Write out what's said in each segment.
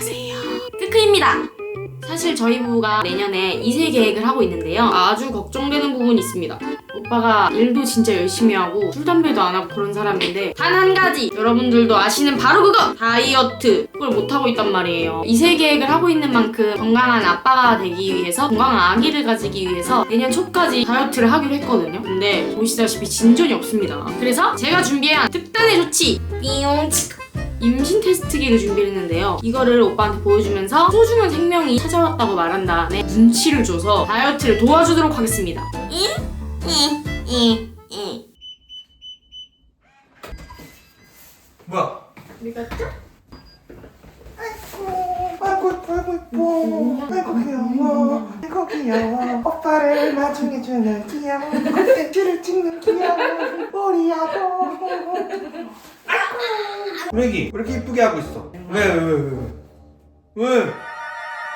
안녕하세요. 크크입니다. 사실 저희 부부가 내년에 2세 계획을 하고 있는데요. 아주 걱정되는 부분이 있습니다. 오빠가 일도 진짜 열심히 하고 술 담배도 안 하고 그런 사람인데 단 한 가지 여러분들도 아시는 바로 그거 다이어트 그걸 못 하고 있단 말이에요. 2세 계획을 하고 있는 만큼 건강한 아빠가 되기 위해서 건강한 아기를 가지기 위해서 내년 초까지 다이어트를 하기로 했거든요. 근데 보시다시피 진전이 없습니다. 그래서 제가 준비한 특단의 조치 삐용 임신 테스트기를 준비를 했는데요. 이거를 오빠한테 보여주면서 소중한 생명이 찾아왔다고 말한 다음에 눈치를 줘서 다이어트를 도와주도록 하겠습니다. 뭐야? 우리 갔죠? 아이고 아이고 이뻐 아이고 귀여워 아이고 귀여워 오빠를 마중해주는 귀여운 콘텐츠를 찍는 귀여운 머리하고 왜 애기 왜 이렇게 이쁘게 하고 있어? 왜왜왜 왜 왜?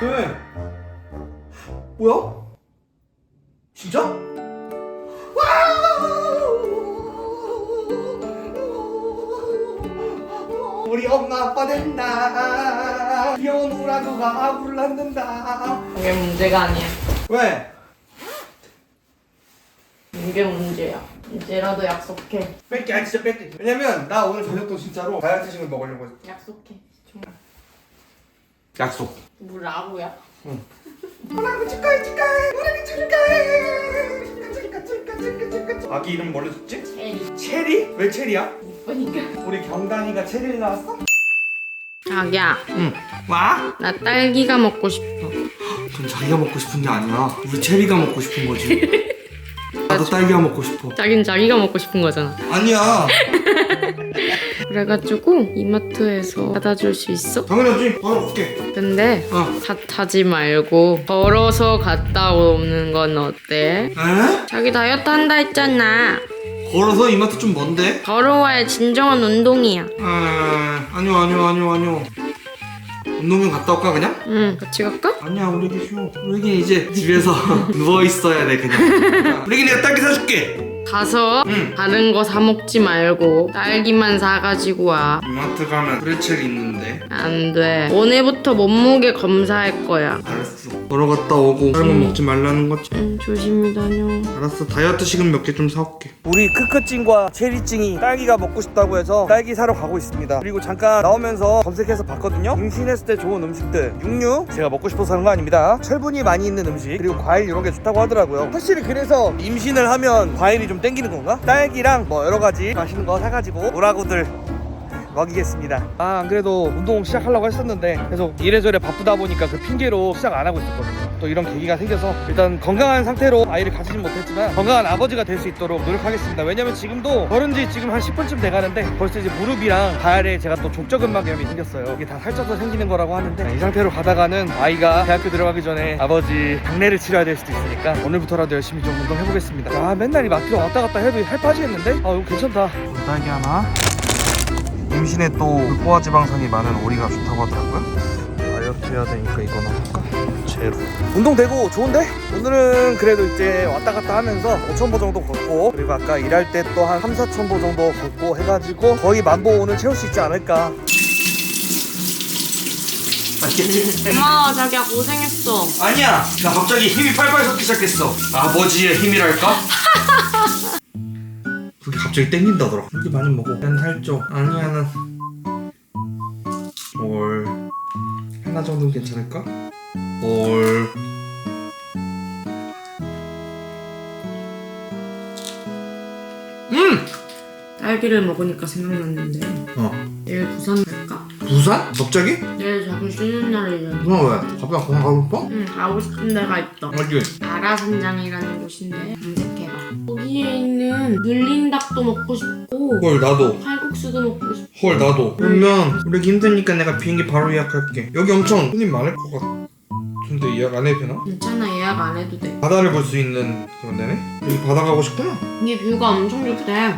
왜? 왜? 뭐야? 진짜? 와우! 우리 엄마 아빠 된다 귀여운 우라고가 아구를 낳는다 이게 문제가 아니야. 왜? 이게 문제야. 이제라도 약속해. 뺄게 아니 진짜 뺄게 왜냐면 나 오늘 저녁도 진짜로 다이어트식을 먹으려고 했어 약속해. 정말. 약속 뭐라고야? 뭐라고 축하해 축하해 뭐라고 축하해 축하 축하 축하 축하 축하 아기 이름 뭘로 줬지? 제일 체리? 왜 체리야? 이쁘니까. 우리 경단이가 체리를 낳았어? 자기야, 응 와? 나 딸기가 먹고 싶어. 그럼 자기가 먹고 싶은 게 아니야 우리 체리가 먹고 싶은 거지 나도 딸기가 먹고 싶어 자긴 자기가 먹고 싶은 거잖아. 아니야 그래가지고 이마트에서 받아줄 수 있어? 당연하지 바로 올게 근데 어 타, 타지 말고 걸어서 갔다 오는 건 어때? 에? 자기 다이어트 한다 했잖아. 걸어서 이마트 좀 먼데? 걸어와야 진정한 운동이야. 아 아니요 아니요 아니요 아니요 운동장 갔다 올까 그냥? 응, 같이 갈까? 아니야 우리 애기 쉬워. 우리 애기 이제 집에서 누워있어야 돼 그냥. 우리 애기 내가 딸기 사줄게 가서 응. 다른 거 사 먹지 말고 딸기만 사가지고 와. 이마트 가면 브레첼이 있는데 안 돼. 오늘부터 몸무게 검사할 거야. 알았어 걸어갔다 오고 삶은 먹지 말라는 거지 응, 조심히 다녀. 알았어 다이어트 식은 몇 개 좀 사올게 우리 크크찡과 체리찡이 딸기가 먹고 싶다고 해서 딸기 사러 가고 있습니다 그리고 잠깐 나오면서 검색해서 봤거든요 임신했을 때 좋은 음식들 육류 제가 먹고 싶어서 하는 거 아닙니다 철분이 많이 있는 음식 그리고 과일 이런 게 좋다고 하더라고요 확실히 그래서 임신을 하면 과일이 좀 땡기는 건가? 딸기랑 뭐 여러 가지 맛있는 거 사가지고 오라고들 먹이겠습니다. 아, 안 그래도 운동 시작하려고 했었는데 계속 이래저래 바쁘다 보니까 그 핑계로 시작 안 하고 있었거든요. 또 이런 계기가 생겨서 일단 건강한 상태로 아이를 가지진 못했지만 건강한 아버지가 될 수 있도록 노력하겠습니다. 왜냐면 지금도 걸은 지 지금 한 10분쯤 돼가는데 벌써 이제 무릎이랑 발에 제가 또 족저근막염이 생겼어요. 이게 다 살쪄서 생기는 거라고 하는데 이 상태로 가다가는 아이가 대학교 들어가기 전에 아버지 장례를 치러야 될 수도 있으니까 오늘부터라도 열심히 좀 운동해보겠습니다. 아, 맨날 이 마트로 왔다 갔다 해도 살 빠지겠는데? 아, 이거 괜찮다. 딸기 하나. 임신에 또 포화 지방산이 많은 오리가 좋다고 하더라고요. 다이어트 해야 되니까 이거나 할까? 제로. 운동되고 좋은데? 오늘은 그래도 이제 왔다 갔다 하면서 5,000보 정도 걷고 그리고 아까 일할 때 또 한 3, 4,000보 정도 걷고 해가지고 거의 만보 오늘 채울 수 있지 않을까. 고마워, 자기야 고생했어. 아니야 나 갑자기 힘이 팔팔 솟기 시작했어 아버지의 힘이랄까? 갑자기 땡긴다더라 그렇게 많이 먹어 난 살쪄 아니야 난뭘 하나 정도는 괜찮을까? 뭘 음! 딸기를 먹으니까 생각났는데 어 내일 부산 갈까? 부산? 갑자기? 내일 자기 쉬는 날이잖아. 누나 왜? 갑자기 공항 가고 싶어? 응, 가고 싶은 데가 있어. 어디? 아라산장이라는 곳인데 있는 눌린 닭도 먹고 싶고 헐 나도 칼국수도 먹고 싶고 헐 나도 그러면 우리 힘드니까 내가 비행기 바로 예약할게 여기 엄청 손님 많을 것 같은데 예약 안 해도 되나? 괜찮아 예약 안 해도 돼. 바다를 볼 수 있는 그런 데네? 여기 바다 가고 싶구나 이게 뷰가 엄청 좋대.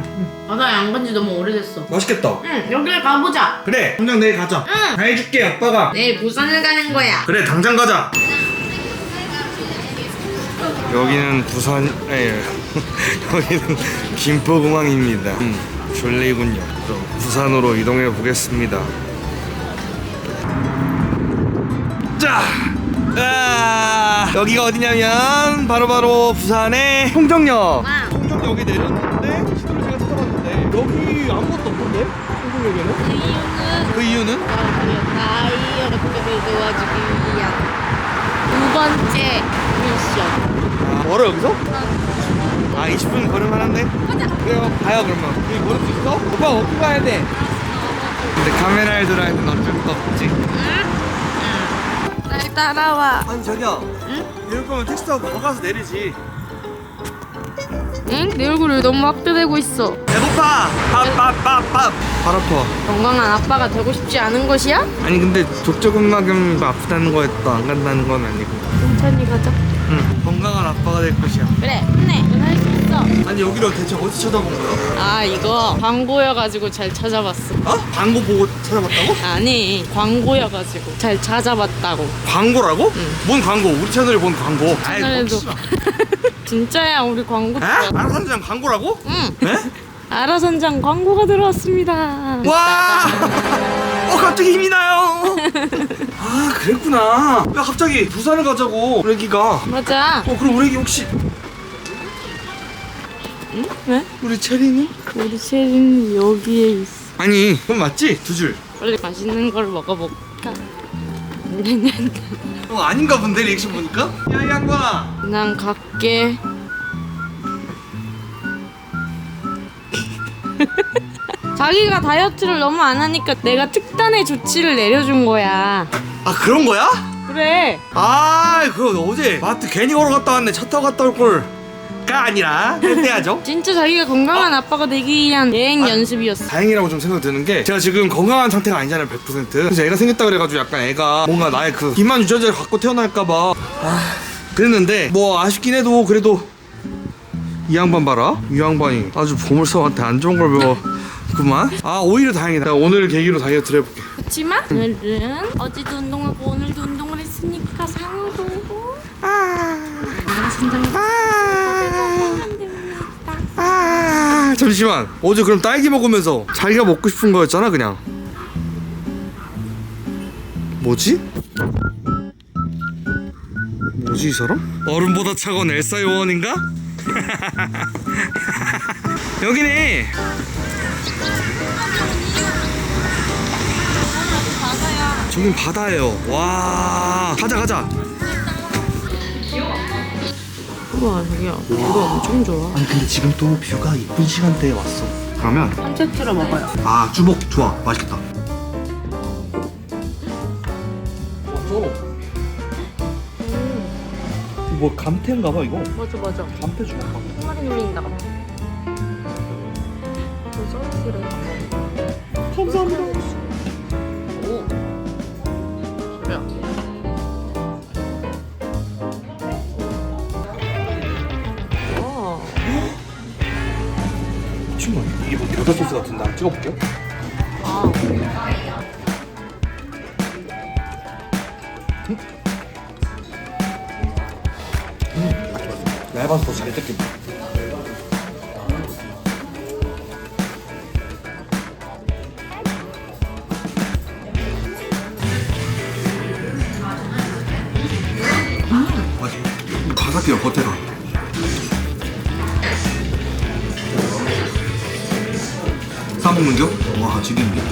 바다에 안 간지 너무 오래됐어. 맛있겠다 응, 여기를 가보자. 그래 당장 내일 가자 응. 다 해줄게 아빠가 내일 부산을 가는 거야. 그래 당장 가자 여기는 부산 아니 여기는 김포공항입니다 음, 졸리군요 그럼 부산으로 이동해 보겠습니다 자, 아, 여기가 어디냐면 바로 바로 부산의 통정역. 통정역에 내렸는데 시도를 제가 찾아봤는데 여기 아무것도 없던데 통정역에는? 이유는 그 이유는? 다이어를 고객을 도와주기 위한 두 번째 미션. 아, 멀어 여기서? 아 20분 걸을만 한데? 가자 그래요 가요 그러면 여기 걸을 수 있어? 오빠 어디 가야 돼? 근데 카메라에 들어야 는 어쩔 수 없지 날 따라와. 아니 자기야 이럴 거면 택시 타고 거 가서 내리지 응? 내 얼굴을 너무 확대되고 있어. 배고파 밥밥밥밥 발 아파 건강한 아빠가 되고 싶지 않은 것이야? 아니 근데 족저근막염 아프다는 거에 또 안 간다는 건 아니고 천천히 가자. 응 건강한 아빠가 될 것이야 그래. 아니 여기를 대체 어디 찾아본 거야? 아 이거 광고여가지고 잘 찾아봤어. 어? 광고 보고 찾아봤다고? 아니 광고여가지고 잘 찾아봤다고. 광고라고? 뭔 광고? 우리 채널에 본 광고 아이, 채널에도. 혹시- 진짜야 우리 광고. 에? 알아선장 광고라고? 응. 네? 아라선장 광고가 들어왔습니다. 와! 어 갑자기 힘이 나요. 아 그랬구나. 야 갑자기 부산을 가자고 우리 애기가. 맞아. 어 그럼 우리 애기 혹시 왜? 우리 체리는? 우리 체린 여기에 있어. 아니 그건 맞지? 두 줄. 빨리 맛있는 걸 먹어볼까? 어 아닌가 본데 리액션 보니까. 야이 양반아. 난 갈게. 자기가 다이어트를 너무 안 하니까 내가 특단의 조치를 내려준 거야. 아 그런 거야? 그래. 아 그거 어제 마트 괜히 걸어갔다 왔네. 차 타고 갔다 올 걸. 가 아니라 해야죠. 진짜 자기가 건강한 아빠가 되기 위한 여행 아. 연습이었어. 다행이라고 좀 생각 드는 게 제가 지금 건강한 상태가 아니잖아요 100% 그래서 애가 생겼다 그래가지고 약간 애가 뭔가 나의 그 비만 유전자를 갖고 태어날까봐. 아 그랬는데 뭐 아쉽긴 해도 그래도 이 양반 봐라. 이 양반이 아주 보물서한테 안 좋은 걸 배웠구만. 아 오히려 다행이다. 오늘 계기로 다이어트를 해볼게. 그렇지만 오늘은 어제도 운동하고 오늘도 운동을 했으니까 상도 아. 아 잠시만 어제 그럼 딸기 먹으면서 자기가 먹고 싶은 거였잖아 그냥 뭐지? 뭐지 이 사람? 얼음보다 차가운 엘사 요원인가? 여기네 저긴 바다예요 와 가자 가자 우와 자기야. 이거 엄청 좋아. 아니 근데 지금 또 뷰가 이쁜 시간대에 왔어. 그러면 한 세트로 먹어요. 아 주먹 좋아. 맛있겠다. 뭐 감태인가 봐 이거? 맞아 맞아. 감태 주먹 봐한 마리 눌린다. 저 서비스를 감사합니다 이게 뭐 겨자 소스 같은데 한번 찍어볼게요. 아. 얇아서 더 잘 뜯긴다 맞아 바삭해요 겉에가 먹는 겨? 와 지겠네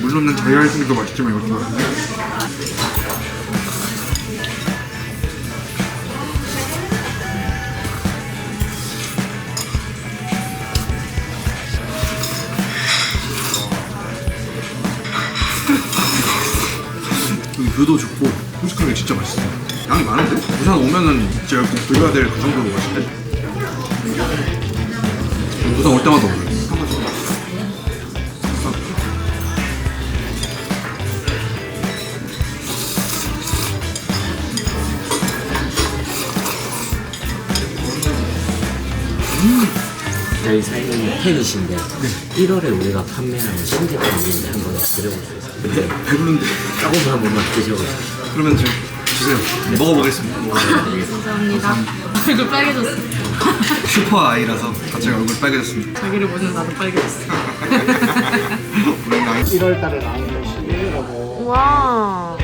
물론 저희 아이스도 맛있지만 이것도 맛있네 뷰도 좋고 솔직하게 진짜 맛있어 양이 많은데? 부산 오면은 여기 꼭 들려야 될 그 정도로 맛있대 부산 올 때마다 오래 저희 사장님이 팬이신데 1월에 우리가 판매하는 신제품인데 한번 드려볼 수 있어요? 근데 배부른데 조금 한 번만 드셔보세요 그러면 지금 주세요. 먹어보겠습니다. 감사합니다. 얼굴 빨개졌어. 슈퍼 아이라서 갑자기 얼굴 빨개졌습니다. 자기를 보는 나도 빨개졌어. 1월 달에 나오는 시기라고 와.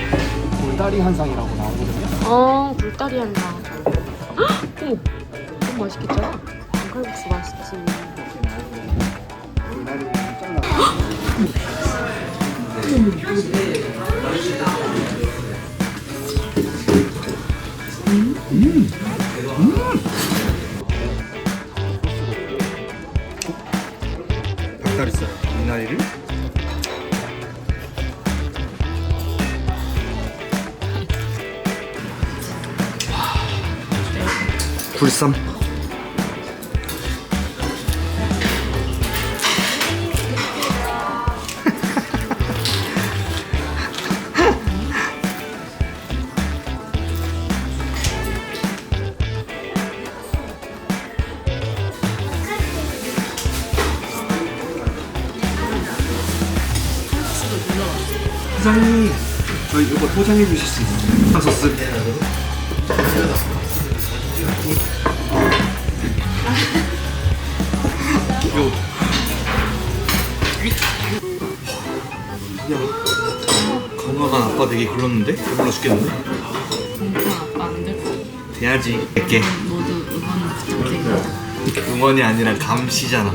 골다리 한상이라고 나오거든요. 어, 굴다리 한다. 오, 너무 맛있겠잖아. 칼국수 맛있지. 닭다리살. 미나리를? 굴쌈 사장님 저희 이거 포장해 주실 수 있어요? 한 소스 요. 야, 건강한 아빠 되게 굴렀는데? 배불러 죽겠는데? 아빠 안될 거. 돼야지 100개 모두 응원 부탁드립니다. 응원이 아니라 감시잖아